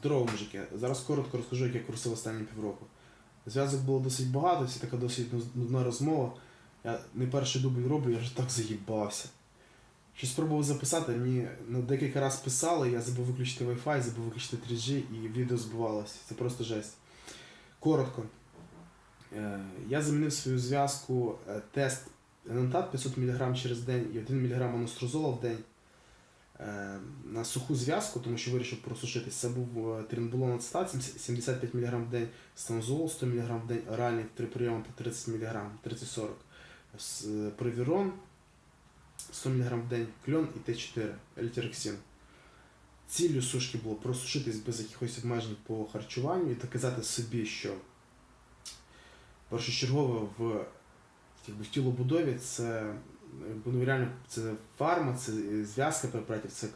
Здорово, мужики. Зараз коротко розкажу, як я курсив останні півроку. Зв'язок було досить багато, це така досить нудна розмова. Я не перший дубль роблю, я вже так заїбався. Щось спробував записати, мені ну, декілька разів писали, я забув виключити Wi-Fi, забув виключити 3G і відео збивалося. Це просто жесть. Коротко. Е, Я замінив свою зв'язку е, тест Енантат 500 мг через день і 1 мг анострозола в день на суху зв'язку, тому що вирішив просушитись. Це був е, тринбулон ацетат 75 мг в день, станозол 100 мг в день, оральний 3 прийоми по 30 мг, 30-40. С- е, Провірон 100 мг в день, кльон і Т4, елітерексін. Ціллю сушки було просушитись без якихось обмежень по харчуванню і доказати собі, що першочергове в, в тілобудові це, якби, ну, реально, це фарма, це зв'язка препаратів, це,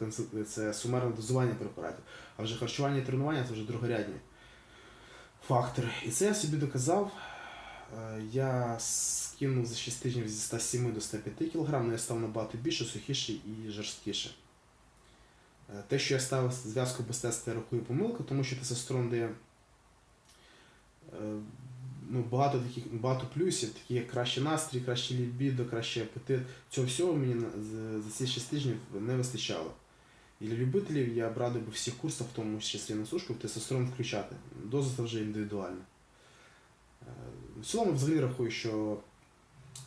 це сумарне дозування препаратів. А вже харчування і тренування це вже другорядні фактори. І це я собі доказав. Е, Я скинув за 6 тижнів зі 107 до 105 кг, але я став набагато більше, сухіший і жорсткіший. Е, Те, що я ставив зв'язку без тесту, я рахую помилка, тому що тестостерон дає е, ну, багато таких багато плюсів, такі як кращий настрій, краще лібідо, кращий апетит. Цього всього мені за, ці 6 тижнів не вистачало. І для любителів я б радив би всіх курсах, в тому числі на сушку, тестостерон включати. Доза це вже індивідуальна. Е, В цілому взагалі рахую, що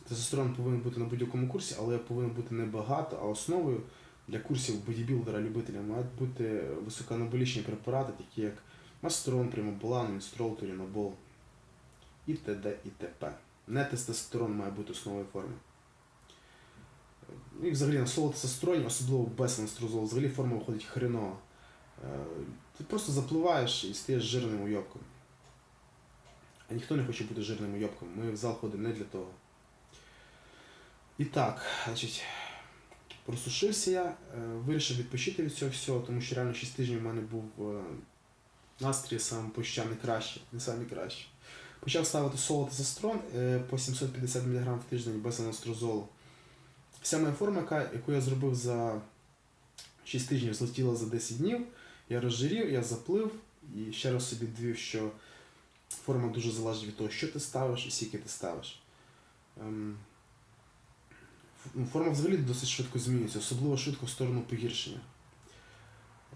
тестостерон повинен бути на будь-якому курсі, але повинен бути не багато, а основою для курсів бодібілдера любителя мають бути високоанаболічні препарати, такі як мастерон, примоболан, мінстрол, турінобол і т.д. і т.п. Не тестостерон має бути основою форми. І взагалі на соло тестостероні, особливо без анестрозолу, взагалі форма виходить хренова. Е, Ти просто запливаєш і стаєш жирним уйобком. А ніхто не хоче бути жирним уйобком. Ми в зал ходимо не для того. І так, значить, просушився я, е, вирішив відпочити від цього всього, тому що реально 6 тижнів в мене був е, настрій сам почуття не краще, не самі краще. Почав ставити соло тестостерон е, по 750 мг в тиждень без анастрозолу. Вся моя форма, яку я зробив за 6 тижнів, злетіла за 10 днів. Я розжирів, я заплив і ще раз собі довів, що форма дуже залежить від того, що ти ставиш і скільки ти ставиш. Ем, ну, Форма взагалі досить швидко змінюється, особливо швидко в сторону погіршення. Е,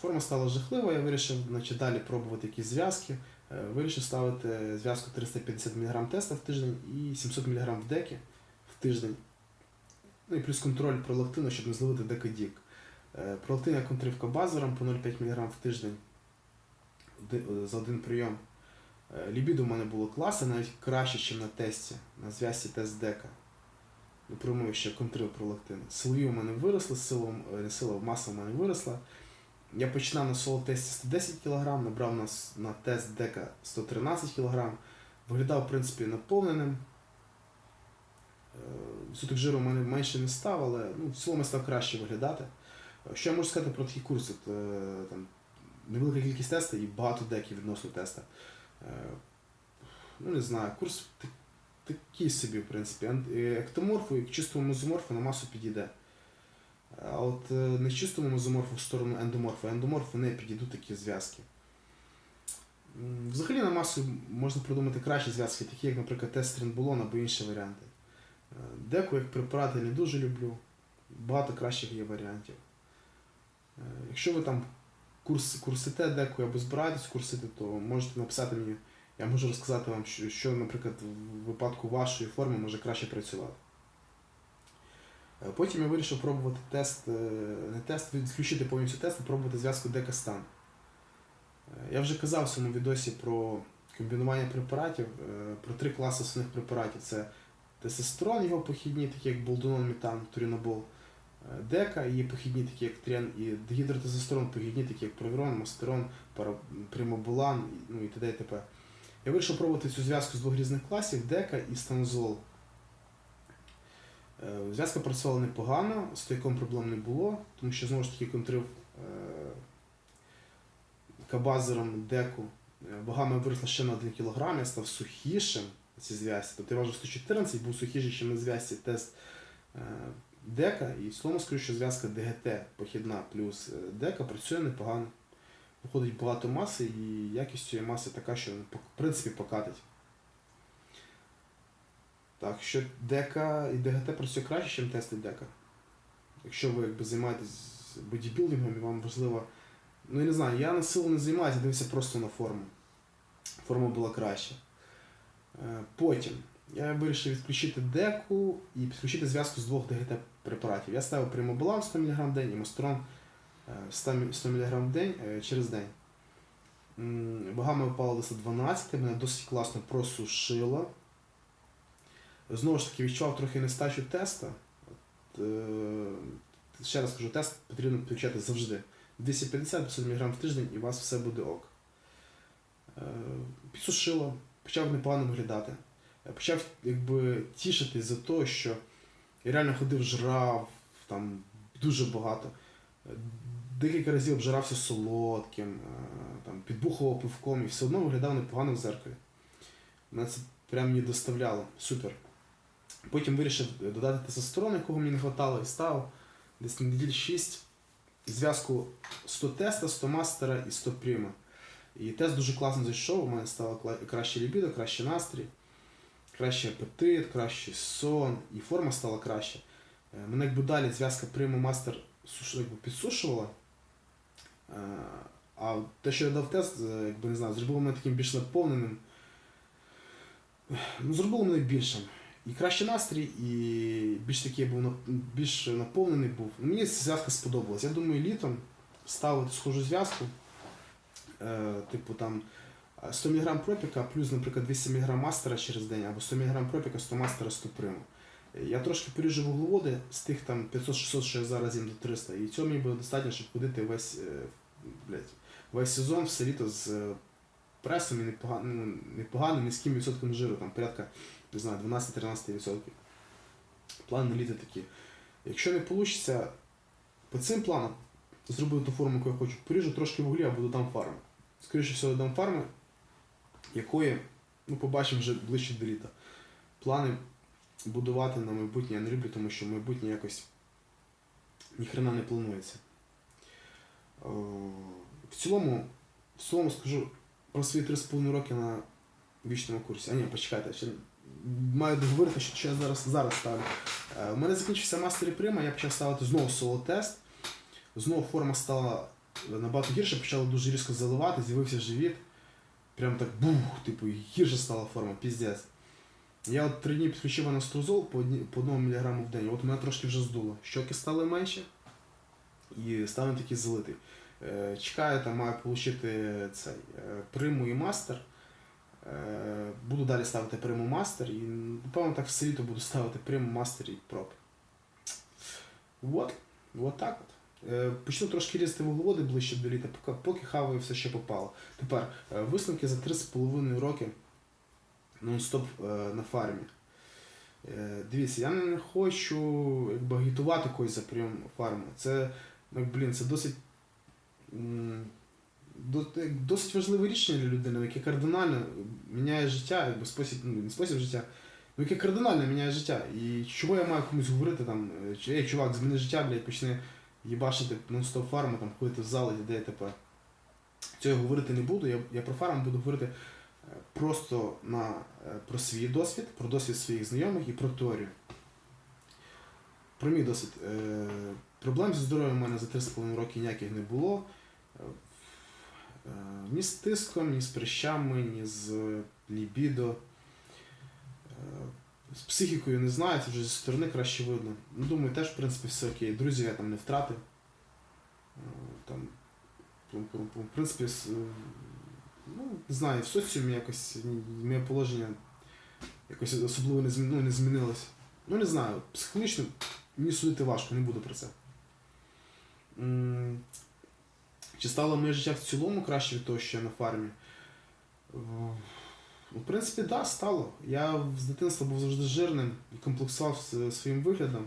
Форма стала жахлива, я вирішив значить, далі пробувати якісь зв'язки. Е, Вирішив ставити зв'язку 350 мг теста в тиждень і 700 мг в декі в тиждень. Ну і плюс контроль пролактину, щоб не зловити декадік. Е, Пролактин я контрив кабазером по 0,5 мг в тиждень е, за один прийом. Лібідо в мене було класне, навіть краще, ніж на тесті, на зв'язці тест дека. Допримую ще контрив пролактин. Силові у мене виросли, сила, сила, маса в мене виросла. Я починав на соло тесті 110 кг, набрав на, на тест дека 113 кг. Виглядав, в принципі, наповненим. Е, Суток жиру в мене менше не став, але ну, в цілому став краще виглядати. Е, Що я можу сказати про такі курси? Е, там, невелика кількість тестів і багато деків відносно теста. Е, Ну, не знаю, курс такий собі, в принципі. Е, Ектоморфу і чистому мезоморфу на масу підійде. А от е, не чистому мезоморфу в сторону ендоморфу. Ендоморфу не підійдуть такі зв'язки. Взагалі на масу можна придумати кращі зв'язки, такі як, наприклад, тест тринбулон або інші варіанти. Е, Деку як препарат я не дуже люблю. Багато кращих є варіантів. Е, Якщо ви там курс, курсите деку або збираєтесь курсити, то можете написати мені. Я можу розказати вам, що, наприклад, в випадку вашої форми може краще працювати. Е, Потім я вирішив пробувати тест, е, не тест, відключити повністю тест, а пробувати зв'язку Декастан. Е, Я вже казав в своєму відосі про комбінування препаратів, про три класи основних препаратів. Це тестостерон, його похідні, такі як болдонон, метан, турінобол, дека, її похідні, такі як трен, і дегідротестостерон, похідні, такі як провірон, мастерон, примобулан, і- ну і т.д. і т.п. Я вирішив пробувати цю зв'язку з двох різних класів дека і станозол. Е, Зв'язка працювала непогано, з стояком проблем не було, тому що знову ж таки контрив е, кабазером деку. Е, Вага моя виросла ще на 1 кг, я став сухішим цій зв'язці. Тобто я важив 114, був сухіший, ніж на зв'язці тест дека. І в цілому скажу, що зв'язка ДГТ похідна плюс дека працює непогано. виходить багато маси, і якість цієї маси така, що в принципі покатить. Так, що дека і ДГТ працює краще, ніж тести дека. Якщо ви якби, займаєтесь бодібілдингом і вам важливо. Ну я не знаю, я на силу не займаюся, дивився просто на форму. Форма була краща. Е, Потім я вирішив відключити деку і підключити зв'язку з двох ДГТ препаратів. Я ставив Примобалам 100 мг в день і Мастрон е, 100 мг в день е, через день. Вага моя впала до 112, мене досить класно просушило. Знову ж таки, відчував трохи нестачу теста. От, е, ще раз кажу, тест потрібно підключати завжди. 250-500 мг в тиждень і у вас все буде ок. Е, Підсушило, почав непогано виглядати. Е, Почав якби тішитись за те, що я реально ходив, жрав там дуже багато. Е, Декілька разів обжирався солодким, е, там, підбухував пивком і все одно виглядав непогано в зеркалі. Мене це прям мені доставляло. Супер. Потім вирішив додати тестостерон, якого мені не вистачало, і став десь на неділь 6 зв'язку 100 теста, 100 мастера і 100 пріма. І тест дуже класно зайшов, у мене стало краще лібідо, краще настрій, кращий апетит, кращий сон, і форма стала краще. Е, Мене якби далі зв'язка прийму мастер якби підсушувала. Е, А те, що я дав тест, е, якби не знаю, зробило мене таким більш наповненим. Ну, зробило мене більшим. І кращий настрій, і більш такий був більш наповнений був. Мені зв'язка сподобалась. Я думаю, літом ставити схожу зв'язку. Е, типу там е, 100 мг пропіка плюс, наприклад, 200 мг мастера через день, або 100 мг пропіка, 100 мастера, 100 приму. Е, Я трошки поріжу вуглеводи з тих там 500-600, що я зараз їм до 300. І цього мені буде достатньо, щоб ходити весь, е, блядь, весь сезон все літо з е, пресом і непоганим, ну, непоганим низьким відсотком жиру, там порядка не знаю, 12-13%. План на літо такі. Якщо не вийде по цим планам зробити ту форму, яку я хочу, поріжу трошки вуглі або додам фарми. Скоріше всього, додам фарми, якої ну, побачимо вже ближче до літа. Плани будувати на майбутнє я не люблю, тому що майбутнє якось ніхрена не планується. В цілому, в цілому скажу про свої 3,5 роки на вічному курсі. А ні, почекайте, ще маю договорити, що, я зараз, зараз ставлю. Е, У мене закінчився мастер і прима, я почав ставити знову соло-тест. Знову форма стала набагато гірше, почала дуже різко заливати, з'явився живіт. Прям так бух, типу, гірше стала форма, піздець. Я от три дні підключив анастрозол по, одні, по 1 мг в день. От мене трошки вже здуло. Щоки стали менше і став такий залитий. Е, Чекаю, там маю отримати цей е, приму і мастер. Буду далі ставити приму мастер і напевно так все літо буду ставити приму мастер і проп. От, от так от. Е, Почну трошки різати вуглеводи ближче до літа, поки, поки хаваю все ще попало. Тепер е, висновки за 3,5 роки нон-стоп е, на фармі. Дивіться, я не хочу якби, агітувати когось за прийом фарму. Це, ну, блін, це досить, досить важливе рішення для людини, яке кардинально міняє життя, якби спосіб, ну, не спосіб життя, ну яке кардинально міняє життя. І чого я маю комусь говорити там, е, чи ей, чувак, зміни життя, блядь, почни їбашити нон-стоп фарму, там ходити в зали, де ТП. Цього я говорити не буду. Я, я про фарм буду говорити е, просто на, е, про свій досвід, про досвід своїх знайомих і про теорію. Про мій досвід. Проблем зі здоров'ям у мене за 3,5 роки ніяких не було. Е, Ні з тиском, ні з прищами, ні з лібідо. Е, З психікою не знаю, це вже зі сторони краще видно. Ну, думаю, теж, в принципі, все окей. Друзів я там не втратив. Е, Там, в принципі, ну, не знаю, в соціумі якось моє положення якось особливо не, змі- ну, не змінилось. Ну, не знаю, психологічно мені судити важко, не буду про це. Чи стало моє життя в цілому краще від того, що я на фармі? Е, в принципі, так, да, стало. Я з дитинства був завжди жирним і комплексував своїм виглядом.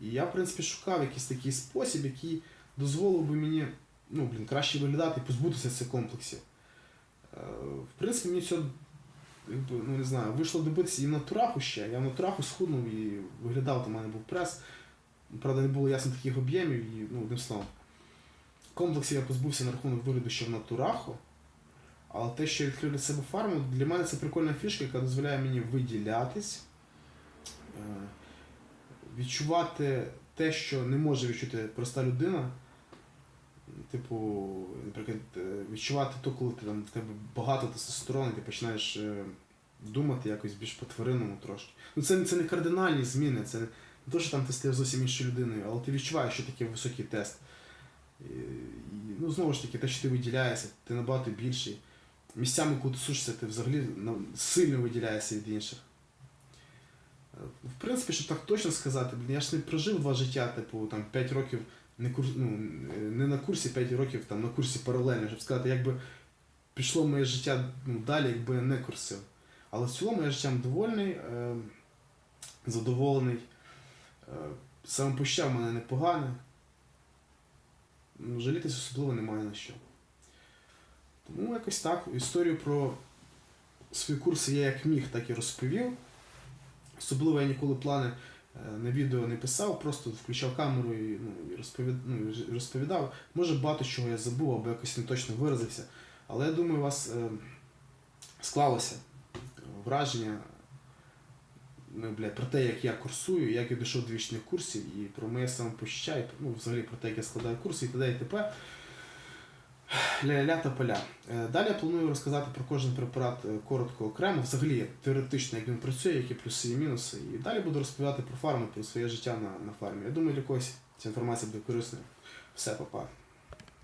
І я, в принципі, шукав якийсь такий спосіб, який дозволив би мені ну, блін, краще виглядати і позбутися цих комплексів. Е, В принципі, мені це, якби, ну не знаю, вийшло добитися і в натураху ще. Я в натураху схуднув і виглядав, там у мене був прес. Правда, не було ясно таких об'ємів і ну, одним словом. В комплексі я позбувся на рахунок вигляду ще в натураху. Але те, що я відкрив для себе фарму, для мене це прикольна фішка, яка дозволяє мені виділятись, е, відчувати те, що не може відчути проста людина. Типу, наприклад, е, відчувати то, коли ти там в тебе багато тестостерону, ти починаєш е, думати якось більш по-тваринному трошки. Ну це, це не кардинальні зміни, це не те, що там ти стаєш зовсім іншою людиною, але ти відчуваєш, що таке високий тест. Ну, знову ж таки, те, що ти виділяєшся, ти набагато більший. Місцями, ти сушишся, ти взагалі сильно виділяєшся від інших. Е, В принципі, щоб так точно сказати, я ж не прожив два життя, типу, там 5 років не, курс, ну, не на курсі 5 років, там на курсі паралельно, щоб сказати, якби пішло моє життя ну, далі, якби я не курсив. Але в цілому я життям довольний, е, задоволений. Е, самопочуття в мене непогане. Ну, Жалітись особливо немає на що. Тому якось так. Історію про свої курси я як міг, так і розповів. Особливо я ніколи плани е, на відео не писав, просто включав камеру і, ну, і розповід... ну, розповідав. Може багато чого я забув або якось не точно виразився. Але я думаю, у вас е, склалося враження ну, бля, про те, як я курсую, як я дійшов до вічних курсів, і про моє самопочуття, і ну, взагалі про те, як я складаю курси і т.д. і т.п. Ля-ля та поля. Е, Далі я планую розказати про кожен препарат е, коротко окремо, взагалі теоретично, як він працює, які плюси і мінуси. І далі буду розповідати про фарму, про своє життя на, на фармі. Я думаю, для когось ця інформація буде корисною. Все, па-па.